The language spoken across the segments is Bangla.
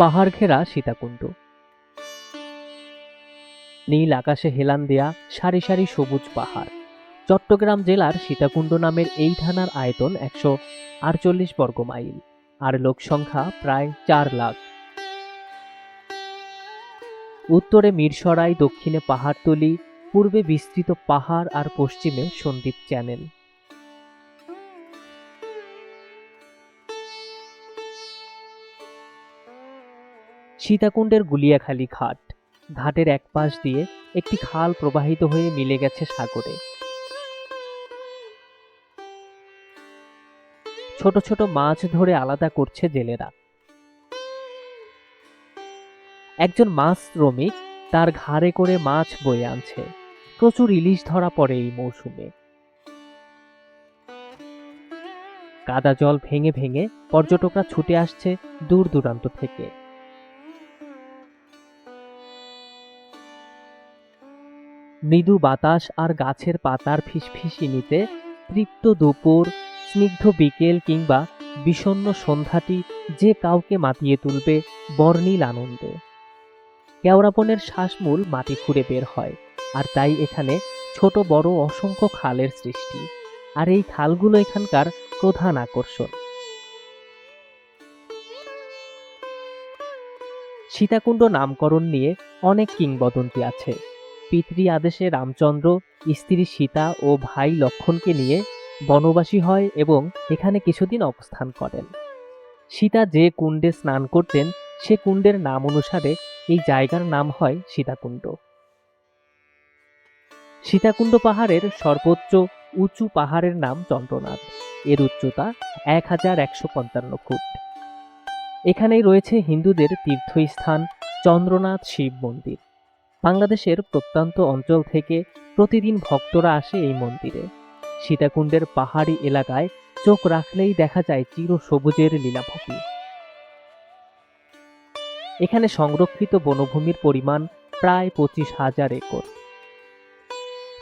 পাহাড় ঘেরা সীতাকুণ্ড। নীল আকাশে হেলান দেয়া সারি সারি সবুজ পাহাড়। চট্টগ্রাম জেলার সীতাকুণ্ড নামের এই থানার আয়তন একশো আটচল্লিশ বর্গ মাইল, আর লোক সংখ্যা প্রায় চার লাখ। উত্তরে মিরসরাই, দক্ষিণে পাহাড়তলি, পূর্বে বিস্তৃত পাহাড় আর পশ্চিমে সন্দ্বীপ চ্যানেল। সীতাকুণ্ডের গুলিয়াখালী ঘাট। ঘাটের এক পাশ দিয়ে একটি খাল প্রবাহিত হয়ে মিলে গেছে সাগরে। ছোট ছোট মাছ ধরে আলাদা করছে জেলেরা। একজন মাছ শ্রমিক তার ঘাড়ে করে মাছ বয়ে আনছে। প্রচুর ইলিশ ধরা পড়ে এই মৌসুমে। কাদা জল ভেঙে ভেঙে পর্যটকরা ছুটে আসছে দূর দূরান্ত থেকে। মৃদু বাতাস আর গাছের পাতার ফিসফিসিনিতে তৃপ্ত দুপুর, স্নিগ্ধ বিকেল কিংবা বিষণ্ণ সন্ধ্যাটি যে কাউকে মাতিয়ে তুলবে বর্ণিল আনন্দে। কেওড়াপনের শ্বাসমূল মাটি খুঁড়ে বের হয় আর তাই এখানে ছোট বড় অসংখ্য খালের সৃষ্টি। আর এই খালগুলো এখানকার প্রধান আকর্ষণ। সীতাকুণ্ড নামকরণ নিয়ে অনেক কিংবদন্তি আছে। পিতৃ আদেশে রামচন্দ্র, স্ত্রী সীতা ও ভাই লক্ষণকে নিয়ে বনবাসী হয় এবং এখানে কিছুদিন অবস্থান করেন। সীতা যে কুণ্ডে স্নান করতেন, সে কুণ্ডের নাম অনুসারে এই জায়গার নাম হয় সীতাকুণ্ড। সীতাকুণ্ড পাহাড়ের সর্বোচ্চ উঁচু পাহাড়ের নাম চন্দ্রনাথ। এর উচ্চতা এক হাজার একশো পঞ্চান্ন ফুট। এখানেই রয়েছে হিন্দুদের তীর্থস্থান চন্দ্রনাথ শিব মন্দির। বাংলাদেশের প্রত্যন্ত অঞ্চল থেকে প্রতিদিন ভক্তরা আসে এই মন্দিরে। সীতাকুণ্ডের পাহাড়ি এলাকায় চোখ রাখলেই দেখা যায় চির সবুজের লীলাভূমি। এখানে সংরক্ষিত বনভূমির পরিমাণ প্রায় পঁচিশ হাজার একর।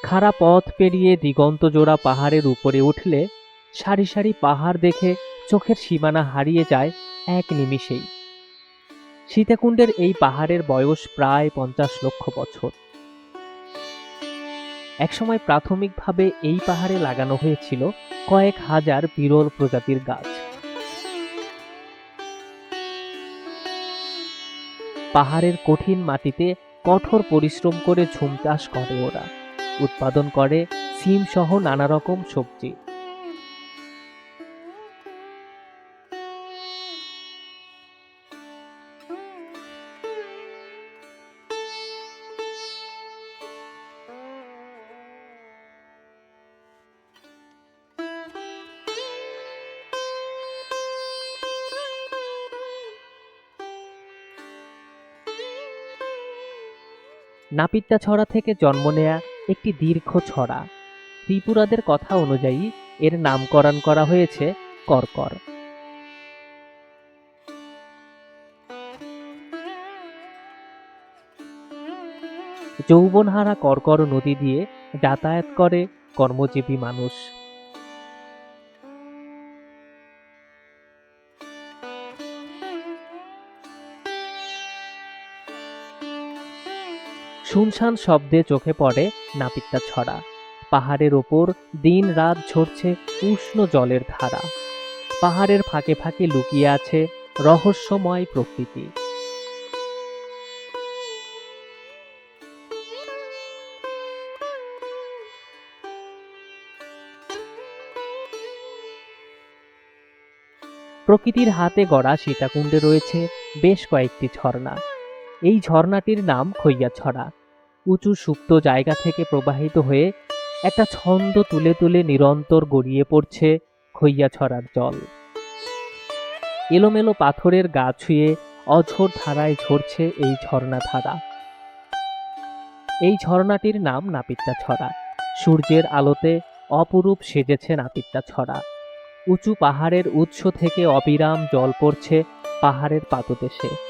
খাড়া পথ পেরিয়ে দিগন্ত জোড়া পাহাড়ের উপরে উঠলে সারি সারি পাহাড় দেখে চোখের সীমানা হারিয়ে যায় এক নিমিষেই। সীতাকুণ্ডের এই পাহাড়ের বয়স প্রায় পঞ্চাশ লক্ষ বছর। একসময় প্রাথমিকভাবে এই পাহাড়ে লাগানো হয়েছিল কয়েক হাজার বিরল প্রজাতির গাছ। পাহাড়ের কঠিন মাটিতে কঠোর পরিশ্রম করে ঝুম চাষ করে ওরা। উৎপাদন করে, সিম সহ নানা রকম সবজি। নাপিত্তা ছড়া থেকে জন্ম নেয়া একটি দীর্ঘ ছড়া। ত্রিপুরাদের কথা অনুযায়ী এর নামকরণ করা হয়েছে করকর। যৌবনহারা করকর নদী দিয়ে যাতায়াত করে কর্মজীবী মানুষ। শুনশান শব্দে চোখে পড়ে নাপিত্তা ছড়া। পাহাড়ের ওপর দিন রাত ঝরছে উষ্ণ জলের ধারা। পাহাড়ের ফাঁকে ফাঁকে লুকিয়ে আছে রহস্যময় প্রকৃতি। প্রকৃতির হাতে গড়া সীতাকুণ্ডে রয়েছে বেশ কয়েকটি ঝর্ণা। এই ঝর্ণাটির নাম খৈয়াছড়া। উঁচু সুপ্ত জায়গা থেকে প্রবাহিত হয়ে একটা ছন্দ তুলে তুলে নিরন্তর গড়িয়ে পড়ছে খৈয়াছড়ার জল। এলোমেলো পাথরের গা ছুঁয়ে অঝোর ধারায় ঝরছে এই ঝর্ণা ধারা। এই ঝর্ণাটির নাম নাপিত্তা ছড়া। সূর্যের আলোতে অপরূপ সেজেছে নাপিত্তা ছড়া। উঁচু পাহাড়ের উৎস থেকে অবিরাম জল পড়ছে পাহাড়ের পাদদেশে।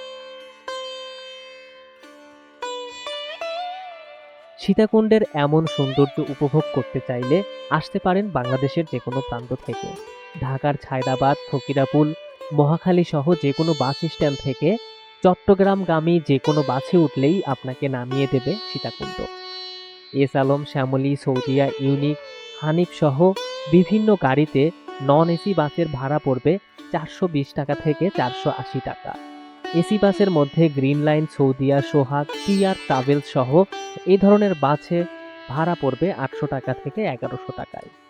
সীতাকুণ্ডের এমন সৌন্দর্য উপভোগ করতে চাইলে আসতে পারেন বাংলাদেশের যে কোনো প্রান্ত থেকে। ঢাকার ছায়দাবাদ, ফকিরাপুল, মহাখালী সহ যে কোনো বাস স্ট্যান্ড থেকে চট্টগ্রামগামী যে কোনো বাসে উঠলেই আপনাকে নামিয়ে দেবে সীতাকুণ্ড। এস আলম, শ্যামলী, সৌদিয়া, ইউনিক, হানিফ সহ বিভিন্ন গাড়িতে নন এসি বাসের ভাড়া পড়বে চারশো বিশ টাকা থেকে চারশো আশি টাকা। এসি বাসের মধ্যে গ্রিন লাইন, সৌদিয়া, সোহাগ টিয়ার ট্রাভেলস সহ এই ধরনের বাসে ভাড়া পড়বে আটশো টাকা থেকে এগারোশো টাকায়।